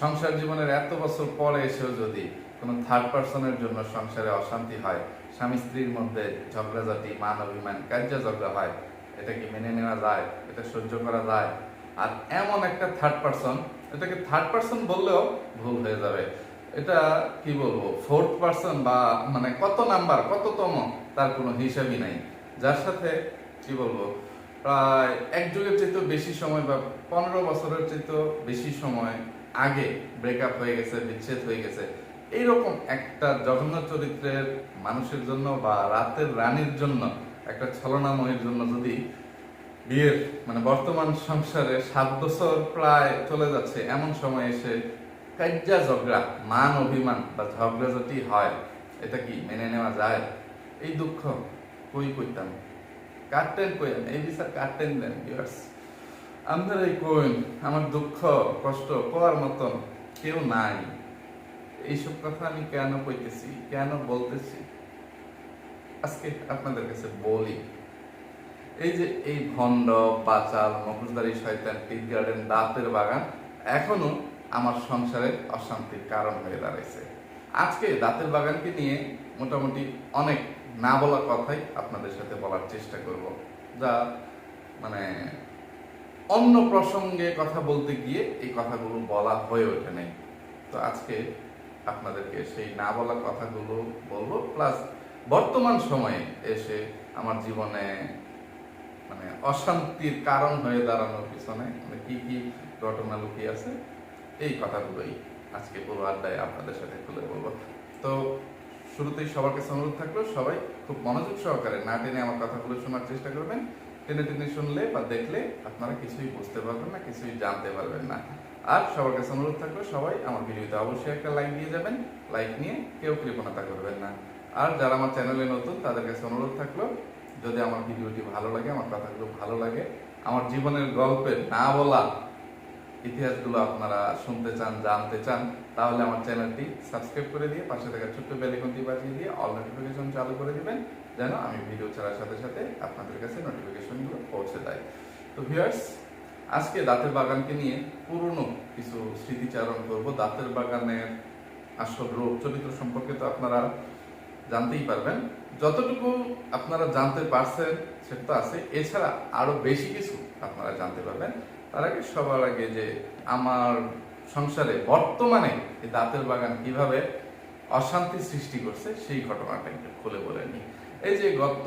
সংসার জীবনের এত বছর পরে এসেও যদি কোনো থার্ড পার্সনের জন্য সংসারে অশান্তি হয়, স্বামী স্ত্রীর মধ্যে ঝগড়াঝাটি মান অভিমান কার্য ঝগড়া হয়, এটা কি মেনে নেওয়া যায়? এটা সহ্য করা যায়? আর এমন একটা থার্ড পার্সন এটাকে থার্ড পার্সন বললেও ভুল হয়ে যাবে। এটা কি বলব? ফোর্থ পার্সন বা মানে কত নাম্বার কততম, তার কোনো হিসাবই নাই। যার সাথে কি বলব? প্রায় এক যুগের চাইতেও বেশি সময় বা পনেরো বছরের চাইতেও বেশি সময় আগে ব্রেকআপ হয়ে গেছে, বিচ্ছেদ হয়ে গেছে। এইরকম একটা জঘন্য চরিত্রের মানুষের জন্য বা রাতের রানীর জন্য একটা ছলনাময়ের জন্য যদি বিয়ের মানে বর্তমান সংসারে সাত বছর প্রায় চলে যাচ্ছে, এমন সময় এসে কাজ্যা ঝগড়া, মান অভিমান বা ঝগড়া যদি হয়, এটা কি মেনে নেওয়া যায়? এই দুঃখ কই কইতাম? কাটতেন কইন এই বিচার কাটতেন দেন ভিউয়ার্স আমাদের এই কইন আমার দুঃখ, কষ্ট কোয়ার মতন কেউ নাই। এইসব কথা আমি কেন কইতেছি? কেন বলতেছি? আজকে আপনাদের কাছে বলি। এই যে এই ভণ্ড বাচাল মকুজদারি শয়তান টিপ গার্ডেন দাঁতের বাগান, এখনও আমার সংসারে অশান্তির কারণ হয়ে দাঁড়াইছে। আজকে দাঁতের বাগানকে নিয়ে মোটামুটি অনেক না বলা কথাই আপনাদের সাথে বলার চেষ্টা করব। যা মানে অন্য প্রসঙ্গে কথা বলতে গিয়ে এই কথাগুলো বলা হয়ে ওঠে নাই। তো আজকে আপনাদেরকে সেই না বলা কথাগুলো বলব, প্লাস বর্তমান সময়ে এসে আমার জীবনে মানে অশান্তির কারণ হয়ে দাঁড়ানোর পিছনে মানে কি কি ঘটনা লুকিয়ে আছে, এই কথাগুলোই আজকে পুরো আড্ডায় আপনাদের সাথে খুলে বলব তো শুরুতেই সবার কাছে অনুরোধ থাকল, সবাই খুব মনোযোগ সহকারে না টেনে আমার কথাগুলো শোনার চেষ্টা করবেন। টেনে টেনে শুনলে বা দেখলে আপনারা কিছুই বুঝতে পারবেন না, কিছুই জানতে পারবেন না। আর সবার কাছে অনুরোধ থাকল, সবাই আমার ভিডিওতে অবশ্যই একটা লাইক দিয়ে যাবেন। লাইক নিয়ে কেউ কৃপণতা করবেন না। আর যারা আমার চ্যানেলে নতুন, তাদের কাছে অনুরোধ থাকল, যদি আমার ভিডিওটি ভালো লাগে, আমার কথাগুলো ভালো লাগে, আমার জীবনের গল্পের না বলা ইতিহাসগুলো আপনারা শুনতে চান, জানতে চান তাহলে আমার চ্যানেলটি সাবস্ক্রাইব করে দিয়ে পাশে থাকা ছোট্ট বেলিকনটি বাজিয়ে দিয়ে অল নোটিফিকেশন চালু করে দিবেন, যেন আমি ভিডিও ছাড়ার সাথে সাথে আপনাদের কাছে নোটিফিকেশনগুলো পৌঁছে দেয়। তো ভিউয়ার্স আজকে দাঁতের বাগানকে নিয়ে পুরনো কিছু স্মৃতিচারণ করব। দাঁতের বাগানের আসল রূপ, চরিত্র সম্পর্কে তো আপনারা জানতেই পারবেন। যতটুকু আপনারা জানতে পারছেন, সেটা তো আছে। এছাড়া আরও বেশি কিছু আপনারা জানতে পারবেন। তার আগে সবার আগে যে আমার সংসারে বর্তমানে এই দাঁতের বাগান কীভাবে অশান্তি সৃষ্টি করছে, সেই ঘটনাটা একটু খুলে বলে নিই। এই যে গত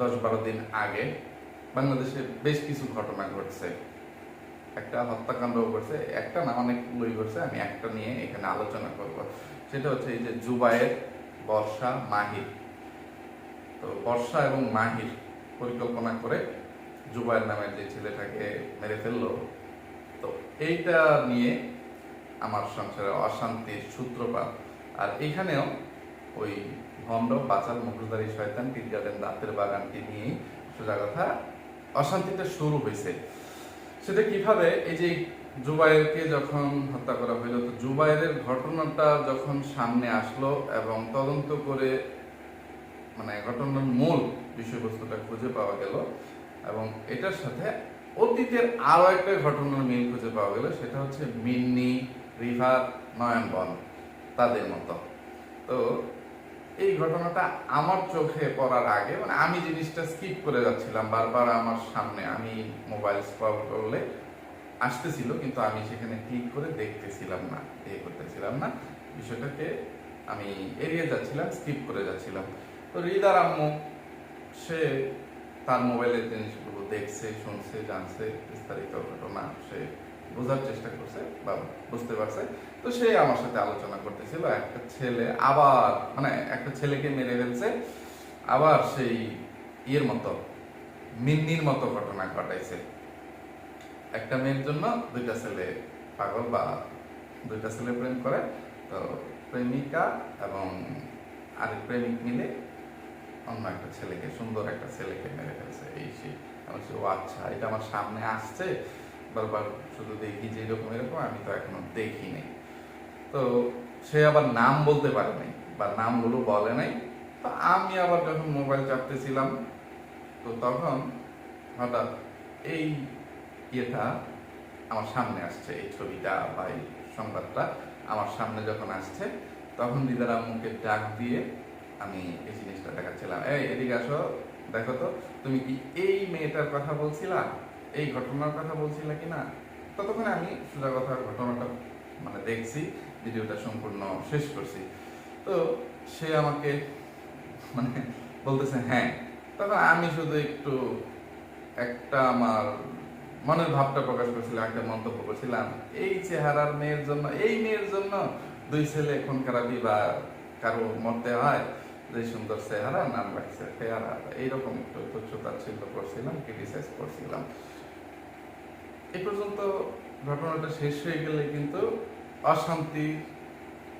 দশ বারো দিন আগে বাংলাদেশে বেশ কিছু ঘটনা ঘটছে। একটা হত্যাকাণ্ড ঘটছে, একটা না অনেকগুলোই ঘটছে, আমি একটা নিয়ে এখানে আলোচনা করব। সেটা হচ্ছে এই যে জুবায়ের বর্ষা মাহির। তো বর্ষা এবং মাহির পরিকল্পনা করে জুবায়ের নামের যে ছেলেটাকে মেরে ফেলল এইটা নিয়ে আমার সংসারে অশান্তির সূত্রপাত। আর এইখানেও ওই ভণ্ড, বাচাল মুখোশধারী শয়তান গার্ডেন দাঁতের বাগানকে নিয়ে সোজা কথা অশান্তিটা শুরু হয়েছে। সেটা কীভাবে? এই যে জুবাইরকে যখন হত্যা করা হইল, তো জুবাইরের ঘটনাটা যখন সামনে আসলো এবং তদন্ত করে মানে ঘটনার মূল বিষয়বস্তুটা খুঁজে পাওয়া গেল এবং এটার সাথে অতীতের আরও একটা ঘটনার মিল খুঁজে পাওয়া গেল, সেটা হচ্ছে মিন্নি রিভার নয়নবন, তাদের মতো। তো এই ঘটনাটা আমার চোখে পড়ার আগে মানে আমি জিনিসটা স্কিপ করে যাচ্ছিলাম বারবার আমার সামনে, আমি মোবাইল স্ক্রল করলে আসতেছিল, কিন্তু আমি সেখানে ক্লিক করে দেখতেছিলাম না, এ করতেছিলাম না। বিষয়টাকে আমি এড়িয়ে যাচ্ছিলাম স্কিপ করে যাচ্ছিলাম। তো হৃদার আম্মু, সে তার মোবাইলের জিনিসগুলো দেখছে, শুনছে, জানছে, বিস্তারিত ঘটনা সে বোঝার চেষ্টা করছে বা বুঝতে পারছে। তো সে আমার সাথে আলোচনা করতেছিল, একটা ছেলে আবার মানে একটা ছেলেকে মেরে ফেলছে, আবার সেই ইয়ের মতো, মিন্নির মতো ঘটনা ঘটাইছে। একটা মেয়ের জন্য দুইটা ছেলে পাগল বা দুইটা ছেলে প্রেম করে। তো প্রেমিকা এবং আরেক প্রেমিক মিলে অন্য একটা ছেলেকে সুন্দর একটা ছেলেকে মেরে ফেলছে। এই সেই বলছি, ও আচ্ছা এটা আমার সামনে আসছে। বারবার শুধু দেখি যে এরকম এরকম আমি তো এখনও দেখি নাই। তো সে আবার নাম বলতে পারে নাই বা নামগুলো বলে নাই। তো আমি আবার যখন মোবাইল চাপতেছিলাম তো তখন হঠাৎ এই ইয়েটা আমার সামনে আসছে এই ছবিটা বা এই সংবাদটা আমার সামনে যখন আসছে তখন দিদারা আম্মুকে ডাক দিয়ে আমি এই জিনিসটা দেখাচ্ছিলাম। এই, এদিকে আসো। দেখো তো, তুমি কি এই মেয়েটার কথা বলছিলা? এই ঘটনার কথা বলছিলা কি না ততক্ষণে আমি সোজা কথা ঘটনাটা মানে দেখছি, ভিডিওটা সম্পূর্ণ শেষ করছি। তো সে আমাকে মানে বলতেছে হ্যাঁ। তখন আমি শুধু একটু, একটা আমার মনের ভাবটা প্রকাশ করছিলাম, একটা মন্তব্য করছিলাম। এই চেহারার মেয়ের জন্য, এই মেয়ের জন্য দুই ছেলে খুন খারাপি বা কারও মরতে হয়? যে সুন্দর চেহারা, নাম রাখছে চেহারা এইরকম করছিলাম ক্রিটিসাইজ করছিলাম এ পর্যন্ত ঘটনাটা শেষ হয়ে গেলে কিন্তু অশান্তি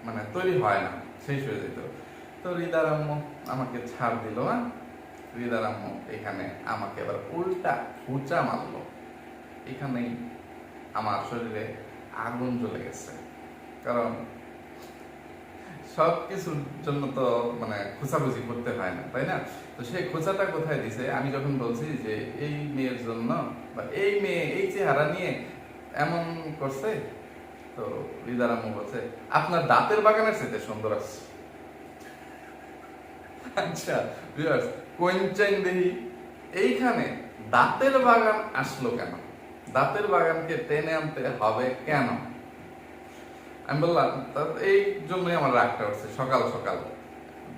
মানে তৈরি হয় না, শেষ হয়ে যেত। তো হৃদার আম্মু আমাকে ছাড় দিল না হৃদার আম্মু এখানে আমাকে এবার উল্টা ফুচা মারলো। এখানেই আমার শরীরে আগুন জ্বলে গেছে। কারণ সব কিছুর জন্য তো মানে খোঁচাখুচি করতে হয় না, তাই না? তো সেই খোঁচাটা কোথায় দিছে? আমি যখন বলছি যে এই মেয়ের জন্য বা এই মেয়ে, এই চেহারা নিয়ে এমন করছে, তো হৃদার আম্মু বলছে, আপনার দাঁতের বাগানের সাথে সুন্দর আছে। আচ্ছা কোয়েনচাইন দেহি এইখানে দাঁতের বাগান আসলো কেন? দাঁতের বাগানকে টেনে আনতে হবে কেন? আমি বললাম এই জন্যই আমার রাগটা উঠছে, সকাল সকাল।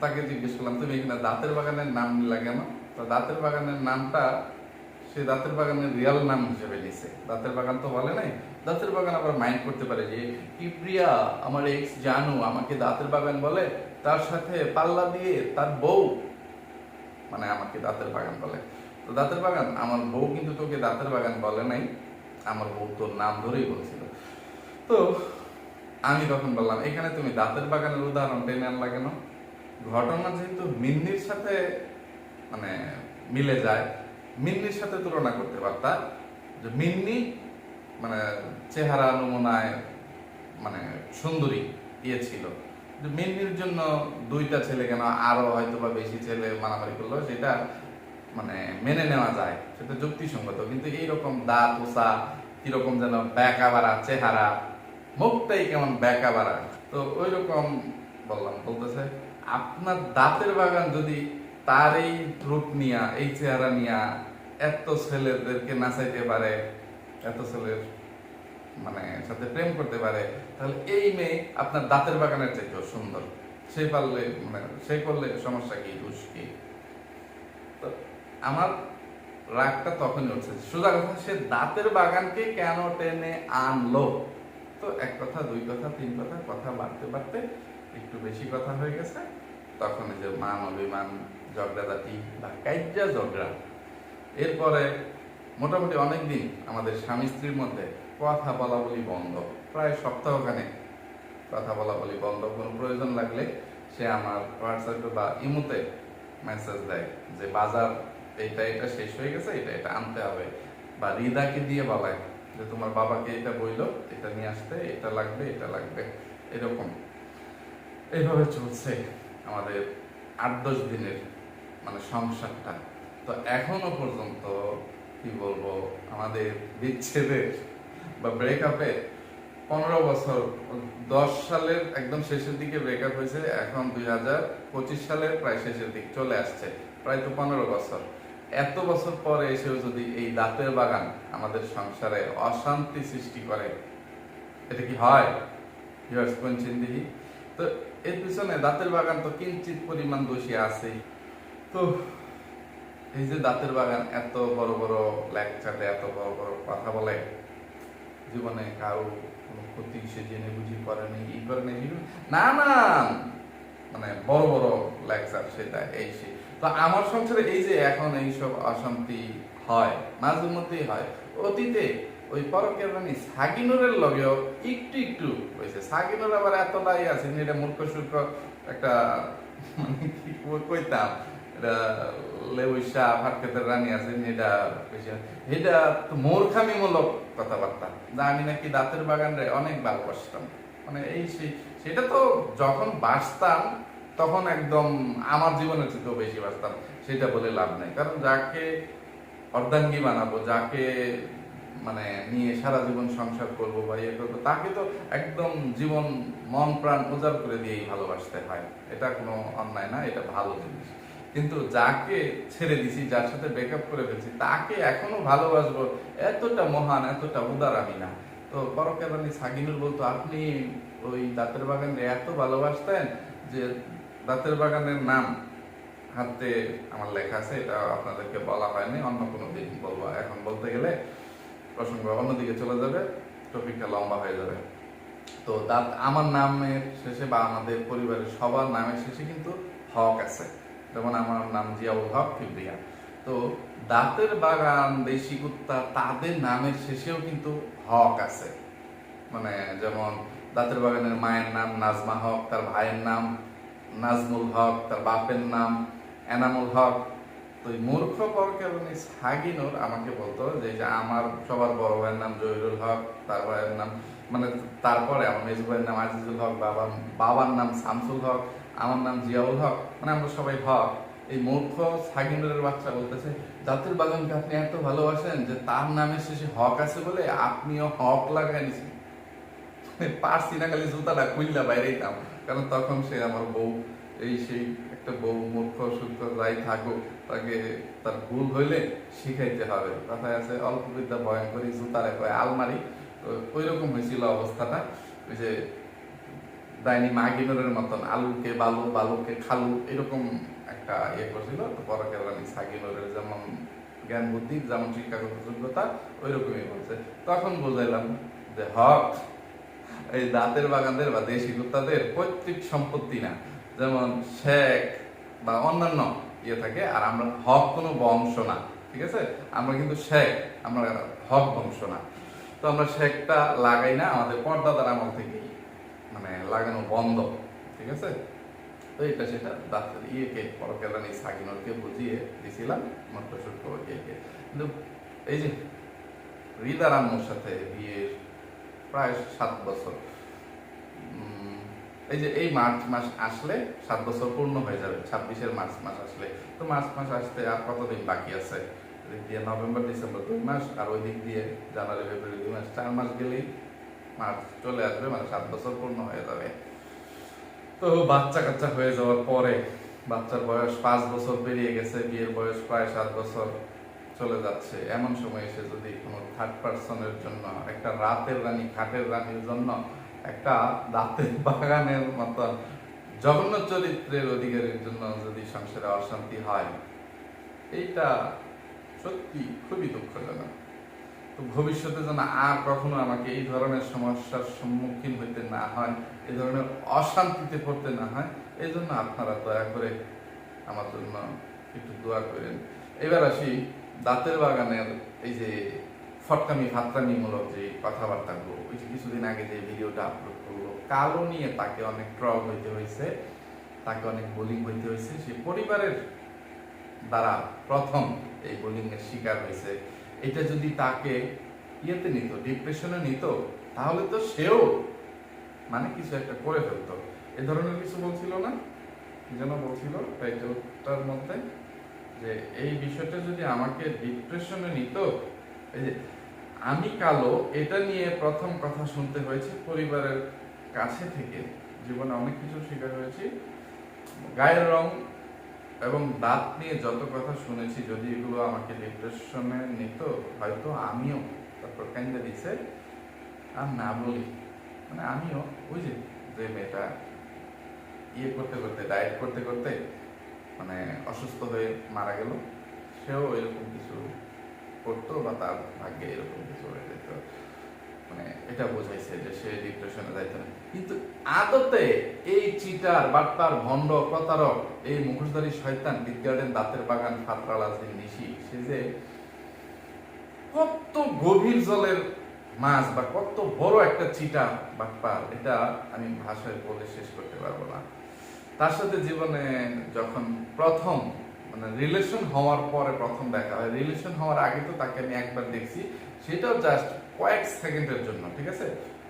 তাকে জিজ্ঞেস করলাম, তুমি এখানে দাঁতের বাগানের নাম নিলা কেন? তো দাঁতের বাগানের নামটা সে দাঁতের বাগানের রিয়াল নাম হিসেবে নিছে দাঁতের বাগান তো বলে নাই, দাঁতের বাগান আবার মাইন্ড করতে পারে যে, কি প্রিয়া, আমার এক্স জানু, আমাকে দাঁতের বাগান বলে, তার সাথে পাল্লা দিয়ে তার বউ মানে আমাকে দাঁতের বাগান বলে। তো দাঁতের বাগান, আমার বউ কিন্তু তোকে দাঁতের বাগান বলে নাই, আমার বউ তোর নাম ধরেই বলছিল। তো আমি তখন বললাম, এখানে তুমি দাঁতের বাগানের উদাহরণ টেনে আনলা কেন? ঘটনা যেহেতু মিন্নির সাথে মানে মিলে যায়, মিন্নির সাথে তুলনা করতে পারতা, যে মিন্নি মানে চেহারা নমুনায় মানে সুন্দরী ইয়ে ছিল। মিন্নির জন্য দুইটা ছেলে কেন আরও হয়তো বা বেশি ছেলে মারামারি করল, সেটা মানে মেনে নেওয়া যায়, সেটা যুক্তিসঙ্গত। কিন্তু এইরকম দাঁত, ওসা কীরকম যেন ব্যাক আবার চেহারা মুখটাই কেমন ব্যাকা বাড়া তো ওই রকম বললাম, বলতেছে, আপনার দাঁতের বাগান যদি তার এই রূপ নিয়া, এই চেহারা নিয়া এত ছেলেদেরকে নাচাইতে পারে, এত ছেলের মানে সাথে প্রেম করতে পারে, তাহলে এই মেয়ে আপনার দাঁতের বাগানের চাইতেও সুন্দর। সে পারলে মানে সে করলে সমস্যা কি, দোষ কি? তো আমার রাগটা তখনই উঠছে। সোজা কথা, সে দাঁতের বাগানকে কেন টেনে আনলো? তো এক কথা, দুই কথা, তিন কথা কথা বাড়তে বাড়তে একটু বেশি কথা হয়ে গেছে। তখন যে মান, অভিমান, ঝগড়াঝাটি বা কাইজা ঝগড়া। এরপরে মোটামুটি অনেক দিন আমাদের স্বামী স্ত্রীর মধ্যে কথা বলা বলি বন্ধ। প্রায় সপ্তাহখানে কথা বলা বলি বন্ধ। কোনো প্রয়োজন লাগলে সে আমার হোয়াটসঅ্যাপে বা ইমোতে মেসেজ দেয় যে, বাজার, এটা এটা শেষ হয়ে গেছে, এটা এটা আনতে হবে। বা রিদাকে দিয়ে বলায়। যে তোমার বাবাকে এটা বইলো, এটা নিয়ে আসতে, এটা লাগবে এটা লাগবে, এরকম। এইভাবে চলছে আমাদের আট দশ দিনের মানে সংসারটা। তো এখনও পর্যন্ত কি বলব, আমাদের বিচ্ছেদের বা ব্রেকআপে পনেরো বছর, দশ সালের একদম শেষের দিকে ব্রেকআপ হয়েছে, এখন দুই হাজার পঁচিশ সালের প্রায় শেষের দিক চলে আসছে, প্রায় তো পনেরো বছর। এত বছর পরে এসেও যদি এই দাঁতের বাগান আমাদের সংসারে অশান্তি সৃষ্টি করে, এটা কি হয়? চিন্তিহি তো এর পিছনে দাঁতের বাগান তো কিঞ্চিত পরিমাণ দোষী আছেই তো এই যে দাঁতের বাগান এত বড় বড় লেকচারে এত বড় বড় কথা বলে, জীবনে কারও কোনো ক্ষতি সে জেনে বুঝি করেনি ই করে নেই না না মানে বড় বড় লেকচার সেটা এই সে। তো আমার সংসারে এই যে এখন এইসব অশান্তি হয়, মাঝে মধ্যেই হয়, অতীতে ওই পরকের রানী সাগিনুরের লগেও একটু একটু হয়েছে। সাগিনুর আবার এতটাই আছে এটা মূর্খ সূর্খ একটা মানে কইতাম, এটা লেবুইশা ফাটকেতের রানী আছে, এটা এটা তো মূর্খামিমূলক কথাবার্তা, যা আমি নাকি দাঁতের বাগানরে অনেক ভালোবাসতাম। মানে এই সেটা তো যখন বাঁচতাম তখন একদম আমার জীবনের চেয়েও বেশি বাঁচতাম, সেটা বলে লাভ নেই। কারণ যাকে অর্ধাঙ্গী বানাবো, যাকে মানে নিয়ে সারা জীবন সংসার করব বা ইয়ে করব, তাকে তো একদম জীবন, মন, প্রাণ উজাড় করে দিয়েই ভালোবাসতে হয়। এটা কোনো অন্যায় না, এটা ভালো জিনিস। কিন্তু যাকে ছেড়ে দিছি, যার সাথে ব্রেকআপ করে ফেলছি, তাকে এখনও ভালোবাসবো, এতটা মহান, এতটা উদার আমি না। তো পরকেরানি সাগিনুর বলতো, আপনি ওই দাঁতের বাগানে এত ভালোবাসতেন যে দাঁতের বাগানের নাম হাতে আমার লেখা আছে, এটা আপনাদেরকে বলা হয়নি, অন্য কোনো দিন বলব। এখন বলতে গেলে প্রসঙ্গ অন্যদিকে চলে যাবে, টপিকটা লম্বা হয়ে যাবে। তো দাঁত আমার নামের শেষে বা আমাদের পরিবারের সবার নামের শেষে কিন্তু হক আছে। যেমন আমার নাম জিয়াউল হক কিবরিয়া তো দাঁতের বাগান, দেশি কুত্তা, তাদের নামের শেষেও কিন্তু হক আছে। মানে যেমন দাঁতের বাগানের মায়ের নাম নাজমা হক, তার ভাইয়ের নাম নাজমুল হক, তার বাপের নাম এনামুল হক। তো মূর্খ পরকেরণী সাগিনুর আমাকে বলতো যে আমার সবার বড় ভাইয়ের নাম জহিরুল হক, তার ভাইয়ের নাম মানে তারপরে আমার মেজু ভাইয়ের নাম আজিজুল হক বাবা বাবার নাম শামসুল হক, আমার নাম জিয়াউল হক। মানে আমরা সবাই হক। এই মূর্খ সাগিনুরের বাচ্চা বলতেছে, জাতির বাগানকে আপনি এত ভালোবাসেন যে তার নামের শেষে হক আছে বলে আপনিও হক লাগাই পারছি না, খালি জুতাটা খুললা বাইরে দিতাম কারণ তখন সে আমার বউ, এই সেই একটা বউ, মূর্খ সূক্ষ্ম যাই থাকুক, তাকে তার ভুল হইলে শিখাইতে হবে। কথায় আছে, অল্প বিদ্যা ভয়ঙ্করী জুতারে কয় আলমারি। তো ওই রকম হয়েছিল অবস্থাটা, ওই যে ডাইনি মাগিনুরের মতন, আলুকে বালু, বালুকে খালু, এরকম একটা ইয়ে করছিল। তো পরকের রানী সাগিনুরের যেমন জ্ঞান বুদ্ধি, যেমন শিক্ষাগত যোগ্যতা ওই রকমই বলছে। তখন বুঝাইলাম যে, হক এই দাঁতের বাগানদের বা দেশি কুত্তাদের পৈতৃক সম্পত্তি না। যেমন শেখ বা অন্যান্য ইয়ে থাকে, আর আমরা হক কোনো বংশ না, ঠিক আছে? আমরা কিন্তু শেখ, আমরা হক বংশ না। তো আমরা শেখটা লাগাই না, আমাদের পর্দাদার আমল থেকে মানে লাগানো বন্ধ, ঠিক আছে? তো এটা সেটা দাঁতের ইয়েকে পরকেলানি সাকিনরকে বুঝিয়ে দিছিলাম, মাত্র সূত্র ইয়েকে। কিন্তু এই যে রিদার আম্মুর সাথে বিয়ের প্রায় সাত বছর। এই যে এই মার্চ মাস আসলে সাত বছর পূর্ণ হয়ে যাবে, ছাব্বিশের মার্চ মাস আসলে। তো মার্চ মাস আসতে আর কতদিন বাকি আছে? এদিক দিয়ে নভেম্বর, ডিসেম্বর দুই মাস, আর ওই দিক দিয়ে জানুয়ারি, ফেব্রুয়ারি দুই মাস, চার মাস গেলেই মার্চ চলে আসবে মানে সাত বছর পূর্ণ হয়ে যাবে। তো বাচ্চা কাচ্চা হয়ে যাওয়ার পরে, বাচ্চার বয়স পাঁচ বছর পেরিয়ে গেছে, বিয়ের বয়স প্রায় সাত বছর। চলে যাচ্ছে। এমন সময় এসে যদি কোনো থার্ড পার্সনের জন্য, একটা রাতের রানী, খাটের রানীর জন্য একটা দাঁতের বাগানের মতন জঘন্য চরিত্রের অধিকারীর জন্য যদি সংসারে অশান্তি হয়, এইটা সত্যি খুবই দুঃখজনক। তো ভবিষ্যতে যেন আর কখনো আমাকে এই ধরনের সমস্যার সম্মুখীন হইতে না হয় এই ধরনের অশান্তিতে পড়তে না হয়, এই জন্য আপনারা দয়া করে আমার জন্য একটু দোয়া করেন। এবার আসি দাঁতের বাগানের এই যে ফটকামি ফাতরামি মূলক যে কথাবার্তাগুলো, ওই যে কিছুদিন আগে যে ভিডিওটা আপলোড করল কালো নিয়ে তাকে অনেক ট্রল হইতে হয়েছে তাকে অনেক বোলিং হইতে হয়েছে সে পরিবারের দ্বারা প্রথম এই বোলিং এর শিকার হয়েছে এটা যদি তাকে ইয়েতে নিত ডিপ্রেশনে নিত, তাহলে তো সেও মানে কিছু একটা করে ফেলতো। এ ধরনের কিছু বলছিল না? যেন বলছিল টাইটেলটার মধ্যে? যে এই বিষয়টা যদি আমাকে ডিপ্রেশনে নিত, এই যে আমি কালো, এটা নিয়ে প্রথম কথা শুনতে হয়েছে পরিবারের কাছে থেকে। জীবনে অনেক কিছু শিকার হয়েছি। গায়ের রং এবং দাঁত নিয়ে যত কথা শুনেছি, যদি এগুলো আমাকে ডিপ্রেশনে নিত, হয়তো আমিও, তারপর কেন্দ্রে দিছে, আর না বলি। মানে আমিও, ওই যে যে মেয়েটা ইয়ে করতে করতে ডায়েট করতে করতে মানে অসুস্থ হয়ে মারা গেল। সেও এরকম কিছু করতো বা তার ভাগ্যে এরকম কিছু হয়ে যেত। মানে এটা বোঝাইছে যে সে ডিপ্রেশনে যাইতো না। কিন্তু আদতে এই চিটার বাটপার ভণ্ড, প্রতারক, এই মুখোশধারী শয়তান বিদ্যার্ডেন দাঁতের বাগান ফাতরালাজিন নিশি, সে যে কত গভীর জলের মাছ বা কত বড় একটা চিটা বাটপার এটা আমি ভাষায় বলে শেষ করতে পারব না। তার সাথে জীবনে যখন প্রথম মানে রিলেশন হওয়ার পরে প্রথম দেখা হয় রিলেশন হওয়ার আগে তো তাকে আমি একবার দেখছি, সেটাও জাস্ট কয়েক সেকেন্ডের জন্য, ঠিক আছে?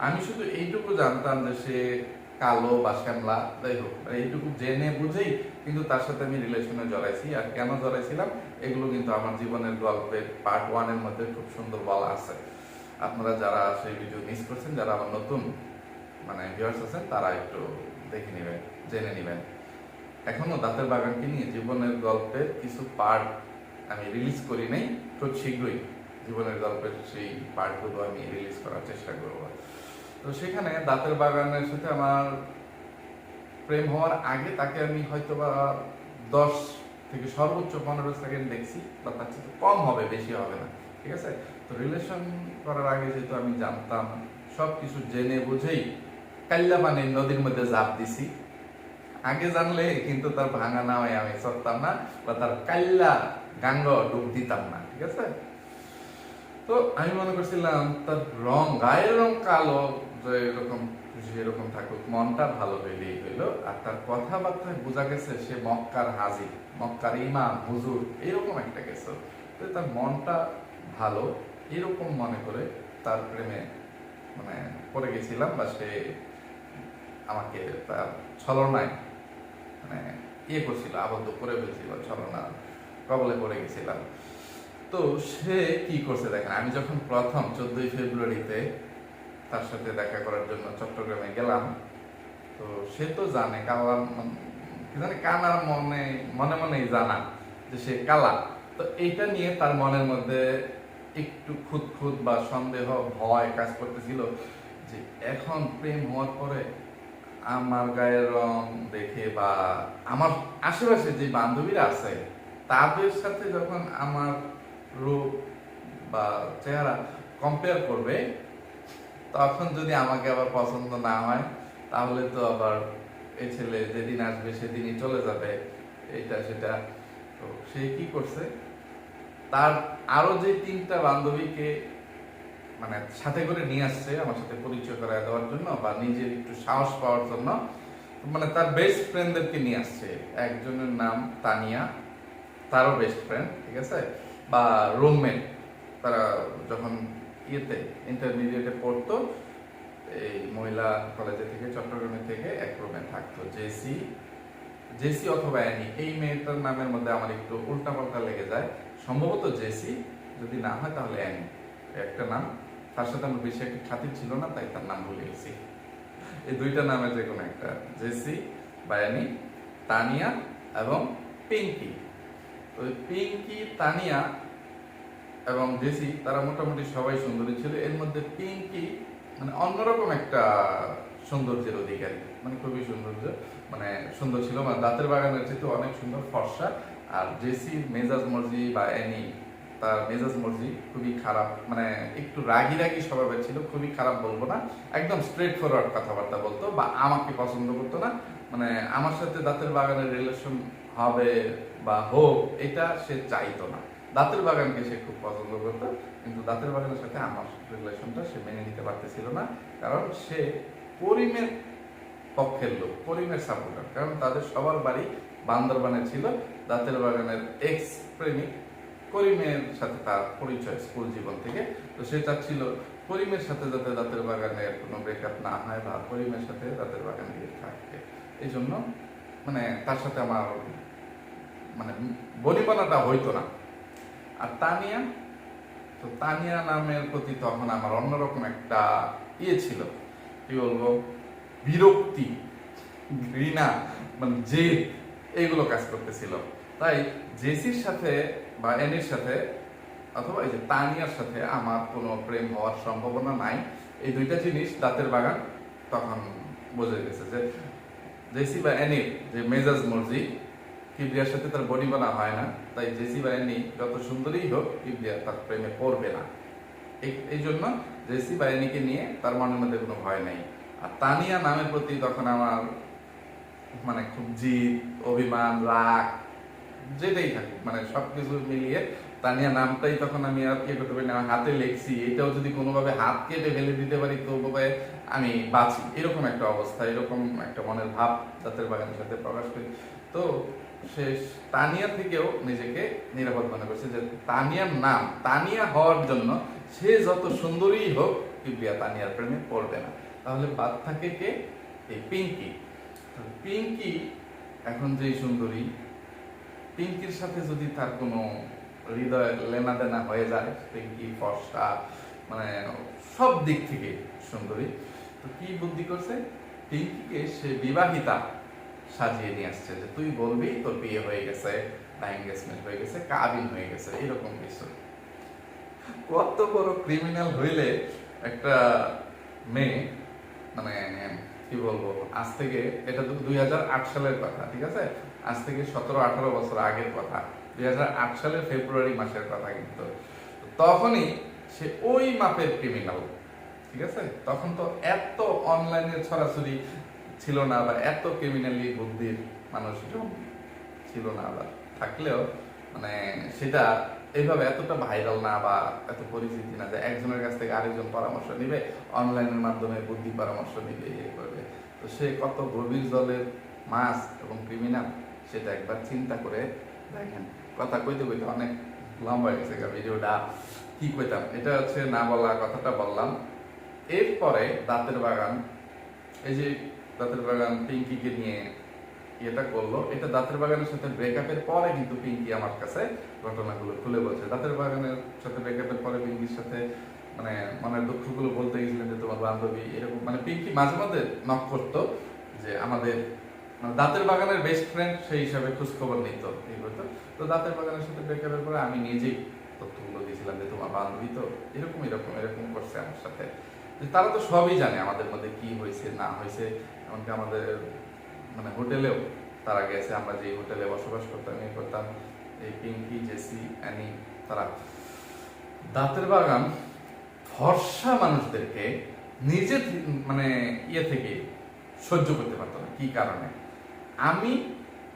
আমি শুধু এইটুকু জানতাম যে সে কালো বা শ্যামলা, যাই হোক এইটুকু জেনে বুঝেই কিন্তু তার সাথে আমি রিলেশনে জড়াইছি। আর কেন জড়াইছিলাম? এগুলো কিন্তু আমার জীবনের গল্পের পার্ট ওয়ানের মধ্যে খুব সুন্দর বলা আছে। আপনারা যারা সেই ভিডিও মিস করছেন, যারা আমার নতুন মানে ভিউয়ার্স আছেন, তারা একটু দেখে নেবেন, জেনে নেবেন। এখনও দাঁতের বাগানকে নিয়ে জীবনের গল্পের কিছু পার্ট আমি রিলিজ করি নাই, খুব শীঘ্রই জীবনের গল্পের সেই পার্টগুলো আমি রিলিজ করার চেষ্টা করব। তো সেখানে দাঁতের বাগানের সাথে আমার প্রেম হওয়ার আগে তাকে আমি হয়তো বা দশ থেকে সর্বোচ্চ পনেরো সেকেন্ড দেখছি, বা তার চেয়ে কম হবে, বেশি হবে না, ঠিক আছে? তো রিলেশন করার আগে যেহেতু আমি জানতাম সব কিছু জেনে বুঝেই কাল্লা মানে নদীর মধ্যে জাপ দিছি। আগে জানলে কিন্তু তার ভাঙা নামে আমি চড়তাম না বা তার কাল্লা গাঙ্গ ডুব দিতাম না, ঠিক আছে? তো আমি মনে করছিলাম তার রং, গায়ের রং কালো, যে এরকম যেরকম থাকুক, মনটা ভালো হইলেই হইল। আর তার কথাবার্তায় বোঝা গেছে সে মক্কার হাজির, মক্কার ইমাম, হুজুর এরকম একটা গেছে। তো তার মনটা ভালো এরকম মনে করে তার প্রেমে মানে পড়ে গেছিলাম বা সে আমাকে তার ছলনায় মানে ইয়ে করছিল, আবদ্ধ করে ফেলছিল ছলনা, কবলে পড়ে গেছিলাম। তো সে কি করছে দেখেন, আমি যখন প্রথম চোদ্দই ফেব্রুয়ারিতে তার সাথে দেখা করার জন্য চট্টগ্রামে গেলাম, তো সে তো জানে কালা কি জানে, কানার মনে মনে মনেই জানা যে সে কালা। তো এইটা নিয়ে তার মনের মধ্যে একটু খুদ খুদ বা সন্দেহ, ভয় কাজ করতেছিল যে এখন প্রেম হওয়ার পরে আমার গায়ের রং দেখে বা আমার আশেপাশে যে বান্ধবীরা আছে, তাদের সাথে যখন আমার রূপ বা চেহারা কম্পেয়ার করবে, তখন যদি আমাকে আবার পছন্দ না হয়, তাহলে তো আবার এই ছেলে যেদিন আসবে সেদিনই চলে যাবে এটা সেটা। তো সে কি করছে? তার আরও যে তিনটা বান্ধবীকে মানে সাথে করে নিয়ে আসছে, আমার সাথে পরিচয় করায় দেওয়ার জন্য বা নিজের একটু সাহস পাওয়ার জন্য। মানে তার বেস্ট ফ্রেন্ডদেরকে নিয়ে আসছে। একজনের নাম তানিয়া, তারও বেস্ট ফ্রেন্ড ঠিক আছে? বা রুমমেট তারা যখন ইয়েতে ইন্টারমিডিয়েটে পড়তো, এই মহিলা কলেজে থেকে, চট্টগ্রামে থেকে এক রুমে থাকতো। জেসি জেসি অথবা অ্যানি এই মেয়েটার নামের মধ্যে আমার একটু উল্টা পাল্টা লেগে যায়। সম্ভবত জেসি যদি না হয় তাহলে অ্যানি একটা নাম তার সাথে আমার বেশি একটা খাতির ছিল না, তাই তার নাম ভুলে গেছি। এই দুইটা নামে যে কোনো একটা, জেসি বা অ্যানি তানিয়া এবং পিঙ্কি। ওই পিঙ্কি, তানিয়া এবং জেসি, তারা মোটামুটি সবাই সুন্দরী ছিল। এর মধ্যে পিঙ্কি মানে অন্যরকম একটা সৌন্দর্যের অধিকারী। মানে খুবই সৌন্দর্য মানে সুন্দর ছিল। মানে দাঁতের বাগানের চেয়ে অনেক সুন্দর ফর্সা। আর জেসি মেজাজ মর্জি বা অ্যানি তার মেজাজ মর্জি খুবই খারাপ মানে একটু রাগি রাগি স্বভাবের ছিল, খুবই খারাপ বলব না। একদম স্ট্রেট ফরওয়ার্ড কথাবার্তা বলতো বা আমাকে পছন্দ করতো না। মানে আমার সাথে দাঁতের বাগানের রিলেশন হবে বা হোক, এটা সে চাইতো না। দাঁতের বাগানকে সে খুব পছন্দ করতো, কিন্তু দাঁতের বাগানের সাথে আমার রিলেশনটা সে মেনে নিতে পারতেছিল না। কারণ সে করিমের পক্ষের লোক করিমের সাপোর্টার কারণ তাদের সবার বাড়ি বান্দরবানে ছিল, দাঁতের বাগানের এক্স প্রেমিক করিমের সাথে তার পরিচয় স্কুল জীবন থেকে। তো সে চাচ্ছিল করিমের সাথে যাতে দাঁতের বাগানের কোনো ব্রেকআপ না হয় বা করিমের সাথে দাঁতের বাগান দিয়ে থাকে। এই জন্য মানে তার সাথে আমার মানে বনিবনাটা হইতো না। আর তানিয়া, তো তানিয়া নামের প্রতি তখন আমার অন্যরকম একটা ইয়ে ছিল। কি বলব? বিরক্তি, ঘৃণা মানে জেদ এইগুলো কাজ করতেছিল। তাই জেসির সাথে বা এনির সাথে অথবা এই যে তানিয়ার সাথে আমার কোনো প্রেম হওয়ার সম্ভাবনা নাই। এই দুইটা জিনিস দাঁতের বাগান তখন বোঝা গেছে যে জেসি বা এনির যে মেজাজ মর্জি, কিবরিয়ার সাথে তার বডি বানা হয় না। তাই জেসি বা এনি যত সুন্দরই হোক, কিবরিয়া তার প্রেমে পড়বে না। এই জন্য জেসি বা এনিকে নিয়ে তার মনের মধ্যে কোনো ভয় নেই। আর তানিয়া নামের প্রতি তখন আমার মানে খুব জিদ, অভিমান, রাগ যেটাই থাকুক মানে সবকিছু মিলিয়ে তানিয়া নামটাই তখন আমি আর কি করতে পারি আমার হাতে লিখছি। এটাও যদি কোনোভাবে হাত কেটে ফেলে দিতে পারি, তো বোধহয় আমি বাঁচি। এরকম একটা অবস্থা, এরকম একটা মনের ভাব জাতের বাগানের সাথে প্রকাশ করি। তো সে তানিয়া থেকেও নিজেকে নিরাপদ মনে করছে যে তানিয়ার নাম, তানিয়া হওয়ার জন্য সে যত সুন্দরী হোক, কিবরিয়া তানিয়ার প্রেমে পড়বে না। তাহলে বাদ থাকে কে? এই পিঙ্কি। পিঙ্কি এখন যেই সুন্দরী পিঙ্কির সাথে যদি তার কোনো হৃদয় লেনা দেনা হয়ে যায়, পিঙ্কি, ফর্সা মানে সব দিক থেকে সুন্দরী, তো কি বুদ্ধি করছে? পিঙ্কিকে সে বিবাহিতা সাজিয়ে নিয়ে আসছে যে, তুই বলবি তোর বিয়ে হয়ে গেছে বা এঙ্গেজমেন্ট হয়ে গেছে, কাবিন হয়ে গেছে, এরকম কিছু। কত বড় ক্রিমিনাল হইলে একটা মেয়ে মানে কি বলব, আজ থেকে এটা তো দুই হাজার আট সালের কথা, ঠিক আছে? আজ থেকে সতেরো, আঠারো বছর আগের কথা। দুই হাজার আট সালের ফেব্রুয়ারি মাসের কথা কিন্তু। তখনই সে ওই মাপের ক্রিমিনাল ঠিক আছে? তখন তো এত অনলাইনে ছড়াছড়ি ছিল না বা এত ক্রিমিনালি বুদ্ধির মানুষজন ছিল না। বা থাকলেও মানে সেটা এইভাবে এতটা ভাইরাল না বা এত পরিচিতি না যে একজনের কাছ থেকে আরেকজন পরামর্শ নিবে অনলাইনের মাধ্যমে বুদ্ধি পরামর্শ নিবে ইয়ে করবে। তো সে কত গভীর জলের মাছ এবং ক্রিমিনাল সেটা একবার চিন্তা করে দেখেন। কথা কইতে কইতে অনেক লম্বা হয়ে গেছে ভিডিওটা। কি কইতাম? এটা হচ্ছে না বলা কথাটা বললাম। এরপরে দাঁতের বাগান, এই যে দাঁতের বাগান পিঙ্কিকে নিয়ে এটা করল, এটা দাঁতের বাগানের সাথে ব্রেকআপের পরে কিন্তু পিঙ্কি আমার কাছে ঘটনাগুলো খুলে বলছে। দাঁতের বাগানের সাথে ব্রেকআপের পরে পিঙ্কির সাথে মানে মনের দুঃখগুলো বলতে গেছিলেন যে তোমার বান্ধবী এরকম মানে পিঙ্কি মাঝে মাঝে নক করতো যে আমাদের মানে দাঁতের বাগানের বেস্ট ফ্রেন্ড সেই হিসাবে খোঁজখবর নিত এই করতো তো দাঁতের বাগানের সাথে ব্রেকআপের পরে আমি নিজেই তথ্যগুলো দিয়েছিলাম যে তোমার বান্ধবী তো এরকম এরকম এরকম করছে আমার সাথে। যে তারা তো সবই জানে আমাদের মধ্যে কি হয়েছে, না হয়েছে। এমনকি আমাদের মানে হোটেলেও তারা গেছে। আমরা যে হোটেলে বসবাস করতাম এই করতাম। এই পিঙ্কি, জেসি, অ্যানি, তারা। দাঁতের বাগান ফর্সা মানুষদেরকে নিজে মানে ইয়ে থেকে সহ্য করতে পারতো না। কি কারণে? আমি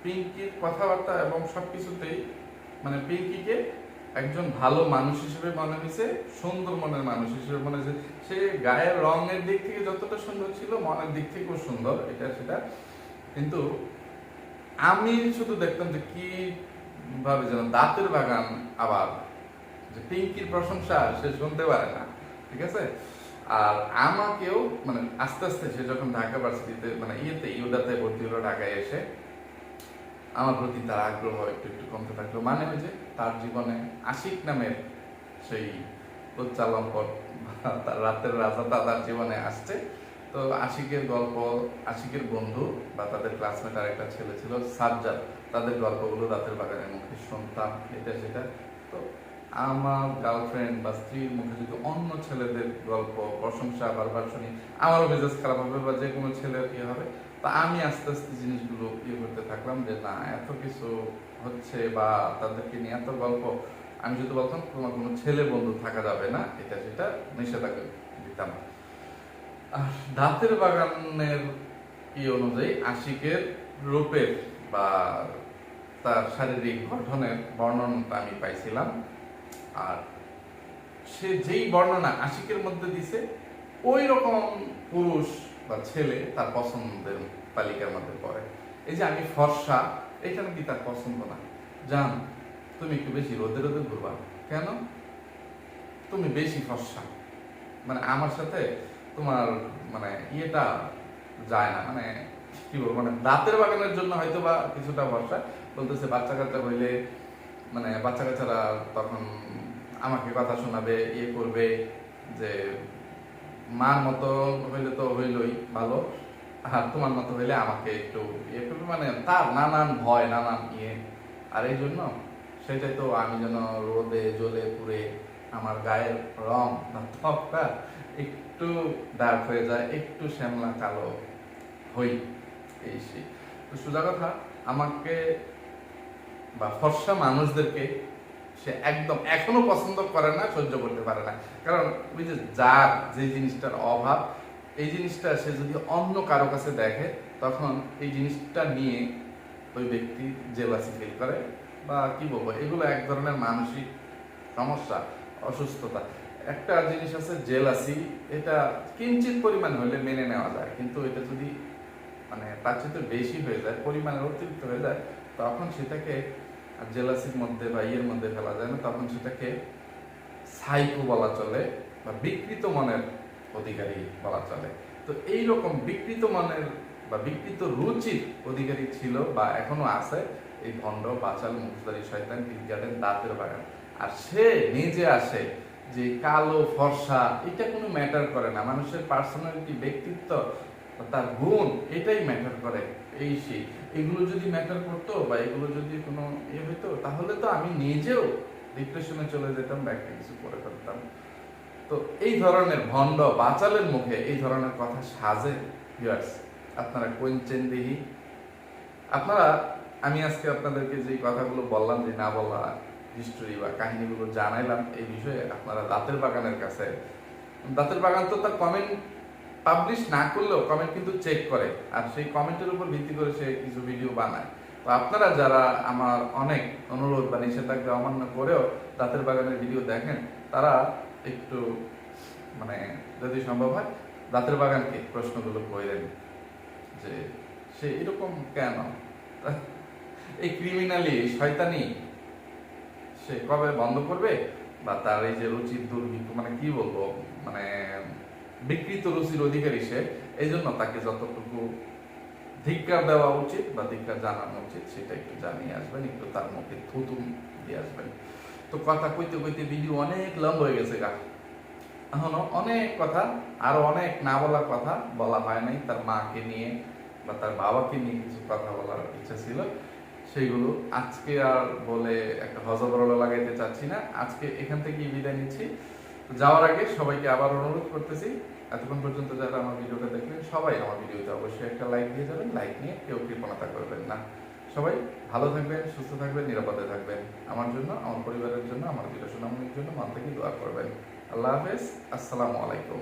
পিঙ্কির কথাবার্তা এবং সবকিছুতেই মানে পিঙ্কিকে একজন ভালো মানুষ হিসেবে মনে হয়েছে, সুন্দর মনের মানুষ হিসেবে মনে হয়েছে। সে গায়ের রঙের দিক থেকে যতটা সুন্দর ছিল, মনের দিক থেকেও সুন্দর, এটা সেটা। কিন্তু আমি শুধু দেখতাম যে কি ভাবে যেন দাঁতের বাগান আবার, যে পিঙ্কির প্রশংসা সে শুনতে পারে না, ঠিক আছে? আর আমাকেও মানে আস্তে আস্তে সে যখন ঢাকা ভার্সিটিতে মানে ইয়েতে, ইউদাতে ভর্তি হলো, ঢাকায় এসে আমার প্রতি তার আগ্রহ একটু একটু কমতে থাকল। মানে যে তার জীবনে আশিক নামের সেই উচ্চালম্পট তার রাতের রাজা তার জীবনে আসছে। তো আশিকের গল্প, আশিকের বন্ধু বা তাদের ক্লাসমেট আর একটা ছেলে ছিল সাজ্জাদ। তাদের গল্পগুলো রাতের বাগানের মুখে শুনতাম এটা সেটা। তো আমার গার্লফ্রেন্ড বা স্ত্রীর মুখে যদি অন্য ছেলেদের গল্প, প্রশংসা, বারবার শুনি, আমারও মেজাজ খারাপ হবে বা যে কোনো ছেলের কি হবে, তা আমি আস্তে আস্তে জিনিসগুলো ইয়ে করতে থাকলাম যে, না, এত কিছু হচ্ছে বা তাদেরকে নিয়ে এত গল্প, আমি যদি বলতাম, তোমার কোনো ছেলে বন্ধু থাকা যাবে না। এটা সেটা নিষেধাজ্ঞা দিতাম। আর দাঁতের বাগানের ই অনুযায়ী আশিকের রূপের বা তার শারীরিক গঠনের বর্ণনাটা আমি পাইছিলাম। আর সে যেই বর্ণনা আশিকের মধ্যে দিছে ওই রকম পুরুষ বা ছেলে তার পছন্দের তালিকার মধ্যে পড়ে। এই যে আমি ফর্সা এখানে কি তার পছন্দ না। জান, তুমি একটু বেশি রোদে রোদে ঘুরবা। কেন? তুমি বেশি ফর্সা। মানে আমার সাথে তোমার মানে ইয়েটা যায় না। মানে কি বলব মানে দাঁতের বাগানের জন্য হয়তো বা কিছুটা ভরসা বলতেছে বাচ্চা কাচ্চা হইলে মানে বাচ্চা কাচ্চারা তখন আমাকে কথা শোনাবে ইয়ে করবে যে, মার মতো হইলে তো হইলই ভালো, আর তোমার মতো হইলে আমাকে একটু ইয়ে করবে। মানে তার নানান ভয়, নানান ইয়ে। আর এই জন্য সেটাই তো আমি যেন রোদে জলে পুড়ে আমার গায়ের রং ত্বকটা একটু ডার্ক হয়ে যায়, একটু শ্যামলা কালো হই। এই সেই। তো সোজা কথা, আমাকে বা ফর্সা মানুষদেরকে সে একদম এখনও পছন্দ করে না, সহ্য করতে পারে না। কারণ ওই যে যার যে জিনিসটার অভাব, এই জিনিসটা সে যদি অন্য কারও কাছে দেখে, তখন এই জিনিসটা নিয়ে ওই ব্যক্তি জেলাসি ফিল করে বা কি বলব, এগুলো এক ধরনের মানসিক সমস্যা, অসুস্থতা। একটা জিনিস আছে জেলাসি, এটা কিঞ্চিত পরিমাণ হলে মেনে নেওয়া যায়, কিন্তু এটা যদি মানে তার চেয়ে বেশি হয়ে যায়, পরিমাণের অতিরিক্ত হয়ে যায়, তখন সেটাকে জেলাসির মধ্যে বা ইয়ের মধ্যে ফেলা যায় না, তখন সেটাকে সাইকো বলা চলে বা বিকৃত মনের অধিকারী বলা চলে। তো এই রকম বিকৃত মনের বা বিকৃত রুচির অধিকারী ছিল বা এখনও আছে এই ভণ্ড বাচাল মুখদারি, শয়তান গার্ডেন দাঁতের বাগান। আর সে নিজে আসে যে কালো ফর্সা, এটা কোনো ম্যাটার করে না। মানুষের পার্সোনালিটি ব্যক্তিত্ব, তার গুণ, এটাই ম্যাটার করে। এই সেই এগুলো যদি ম্যাটার করতো বা এগুলো যদি কোনো ইয়ে হইতো, তাহলে তো আমি নিজেও ডিপ্রেশনে চলে যেতাম, বা একটা কিছু করে ফেলতাম। তো এই ধরনের ভণ্ড বাচালের মুখে এই ধরনের কথা সাজে ভিউয়ার্স আপনারা কোয়েঞ্চেন দিহি আপনারা, আমি আজকে আপনাদেরকে যে কথাগুলো বললাম যে না বলা হিস্টোরি বা কাহিনীগুলো জানাইলাম, এই বিষয়ে আপনারা দাঁতের বাগানের কাছে, দাঁতের বাগান তো তার কমেন্ট পাবলিশ না করলেও কমেন্ট কিন্তু চেক করে। আর সেই কমেন্টের উপর ভিত্তি করে সে কিছু ভিডিও বানায়। তো আপনারা যারা আমার অনেক অনুরোধ বা নিষেধাজ্ঞা অমান্য করেও দাঁতের বাগানের ভিডিও দেখেন, তারা একটু মানে যদি সম্ভব হয়, দাঁতের বাগানকে প্রশ্নগুলো করেন যে সে এরকম কেন? এই ক্রিমিনালি শয়তানি, সে কবে বন্ধ করবে? বা তার এই যে রুচির দুর্ভিক্ষ মানে কি বলব? মানে বিকৃত রুচির অধিকারী সে এই জন্য তাকে যতটুকু ধিক্কার দেওয়া উচিত বা ধিক্কার জানানো উচিত, সেটা একটু জানিয়ে আসবেন, একটু তার মুখে থুতুম দিয়ে আসবেন। তো কথা কইতে কইতে ভিডিও অনেক লম্বা হয়ে গেছে গা। এখনও অনেক কথা, আরও অনেক না বলার কথা বলা হয় নাই। তার মাকে নিয়ে বা তার বাবাকে নিয়ে কিছু কথা বলার ইচ্ছা ছিল। সেইগুলো আজকে আর বলে একটা হজবরল লাগাইতে চাচ্ছি না। আজকে এখান থেকে বিদায় নিচ্ছি। যাওয়ার আগে সবাইকে আবার অনুরোধ করতেছি, এতক্ষণ পর্যন্ত যারা আমার ভিডিওটা দেখলেন, সবাই আমার ভিডিওতে অবশ্যই একটা লাইক দিয়ে যাবেন। লাইক নিয়ে কেউ কৃপণতা করবেন না। সবাই ভালো থাকবেন, সুস্থ থাকবেন, নিরাপদে থাকবেন। আমার জন্য, আমার পরিবারের জন্য, আমার শোনামনির জন্য মান থেকে দোয়া করবেন। আল্লাহ হাফেজ, আসসালামু আলাইকুম।